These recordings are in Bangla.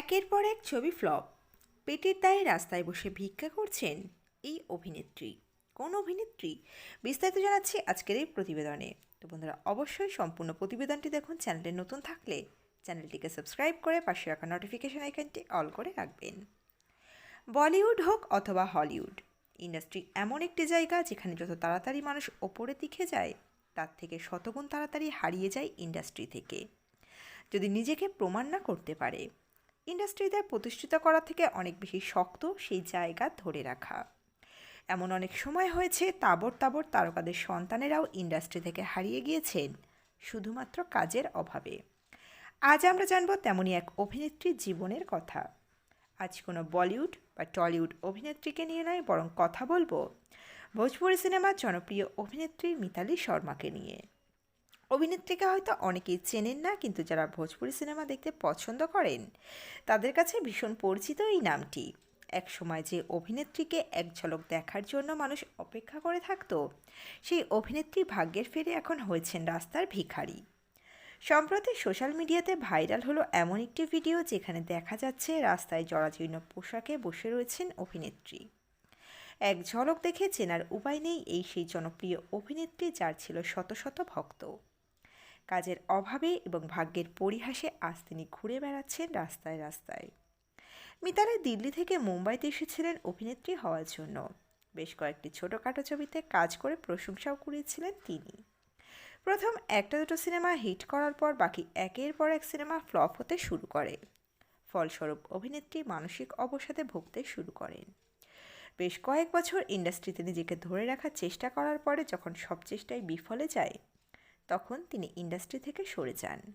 একের পর এক ছবি ফ্লপ। পেটের দায়ে রাস্তায় বসে ভিক্ষা করছেন এই অভিনেত্রী। কোন অভিনেত্রী? বিস্তারিত জানাচ্ছি আজকের এই প্রতিবেদনে। তো বন্ধুরা, অবশ্যই সম্পূর্ণ প্রতিবেদনটি দেখুন। চ্যানেলে নতুন থাকলে চ্যানেলটিকে সাবস্ক্রাইব করে পাশে রাখা নোটিফিকেশন আইকনটি অল করে রাখবেন। বলিউড হোক অথবা হলিউড, ইন্ডাস্ট্রি এমন একটি জায়গা যেখানে যত তাড়াতাড়ি মানুষ ওপরের দিকে যায়, তার থেকে শতগুণ তাড়াতাড়ি হারিয়ে যায় ইন্ডাস্ট্রি থেকে। যদি নিজেকে প্রমাণ না করতে পারে ইন্ডাস্ট্রিতে প্রতিষ্ঠিত করা থেকে অনেক বেশি শক্ত সেই জায়গা ধরে রাখা। এমন অনেক সময় হয়েছে তাবর তাবর তারকাদের সন্তানেরাও ইন্ডাস্ট্রি থেকে হারিয়ে গিয়েছেন, শুধুমাত্র কাজের অভাবে। আজ আমরা জানব তেমনই এক অভিনেত্রীর জীবনের কথা। আজ কোনো বলিউড বা টলিউড অভিনেত্রীকে নিয়ে নয় বরং কথা বলব। ভোজপুরি সিনেমার জনপ্রিয় অভিনেত্রী মিতালি শর্মাকে নিয়ে। অভিনেত্রীকে হয়তো অনেকেই চেনেন না, কিন্তু যারা ভোজপুরি সিনেমা দেখতে পছন্দ করেন, তাদের কাছে ভীষণ পরিচিত এই নামটি। এক সময় যে অভিনেত্রীকে এক ঝলক দেখার জন্য মানুষ অপেক্ষা করে থাকতো, সেই অভিনেত্রী ভাগ্যের ফেরে এখন হয়েছেন রাস্তার ভিখারি। সম্প্রতি সোশ্যাল মিডিয়াতে ভাইরাল হলো এমন একটি ভিডিও যেখানে দেখা যাচ্ছে রাস্তায় জরাজীর্ণ পোশাকে বসে রয়েছেন অভিনেত্রী। এক ঝলক দেখে চেনার উপায় নেই এই সেই জনপ্রিয় অভিনেত্রী যার ছিল শত শত ভক্ত। কাজের অভাবে এবং ভাগ্যের পরিহাসে আজ তিনি ঘুরে বেড়াচ্ছেন রাস্তায় রাস্তায়। মিতালি দিল্লি থেকে মুম্বাইতে এসেছিলেন অভিনেত্রী হওয়ার জন্য। বেশ কয়েকটি ছোটোখাটো ছবিতে কাজ করে প্রশংসাও কুড়িয়েছিলেন তিনি। প্রথম একটা দুটো সিনেমা হিট করার পর বাকি একের পর এক সিনেমা ফ্লপ হতে শুরু করে। ফলস্বরূপ অভিনেত্রী মানসিক অবসাদে ভুগতে শুরু করেন। বেশ কয়েক বছর ইন্ডাস্ট্রিতে নিজেকে ধরে রাখার চেষ্টা করার পরে যখন সব চেষ্টায় বিফলে যায় তখন তিনি ইন্ডাস্ট্রি থেকে সরে যান।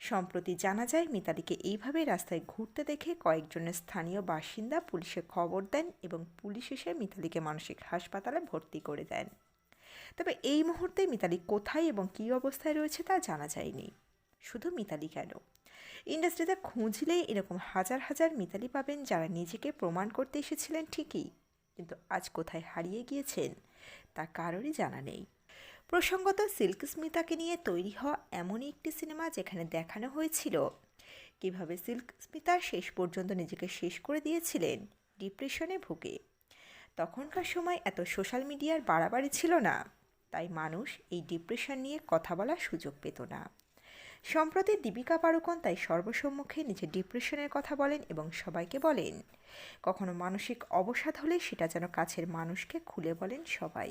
সম্প্রতি জানা যায়, মিতালিকে এইভাবে রাস্তায় ঘুরতে দেখে কয়েকজনের স্থানীয় বাসিন্দা পুলিশে খবর দেন এবং পুলিশ এসে মিতালিকে মানসিক হাসপাতালে ভর্তি করে দেন। তবে এই মুহূর্তে মিতালি কোথায় এবং কী অবস্থায় রয়েছে তা জানা যায়নি। শুধু মিতালি কেন? ইন্ডাস্ট্রিতে খুঁজলেই এরকম হাজার হাজার মিতালি পাবেন যারা নিজেকে প্রমাণ করতে এসেছিলেন ঠিকই। কিন্তু আজ কোথায় হারিয়ে গিয়েছেন তা কারোরই জানা নেই। প্রসঙ্গত সিল্ক স্মিতাকে নিয়ে তৈরি হওয়া এমনই একটি সিনেমা যেখানে দেখানো হয়েছিল। কীভাবে সিল্ক স্মিতা শেষ পর্যন্ত নিজেকে শেষ করে দিয়েছিলেন? ডিপ্রেশনে ভুগে। তখনকার সময় এত সোশ্যাল মিডিয়ার বাড়াবাড়ি ছিল না, তাই মানুষ এই ডিপ্রেশন নিয়ে কথা বলার সুযোগ পেত না। সম্প্রতি দীপিকা পাড়ুকোন তাই সর্বসম্মুখে নিজের ডিপ্রেশনের কথা বলেন এবং সবাইকে বলেন, কখনো মানসিক অবসাদ হলে সেটা যেন কাছের মানুষকে খুলে বলেন সবাই।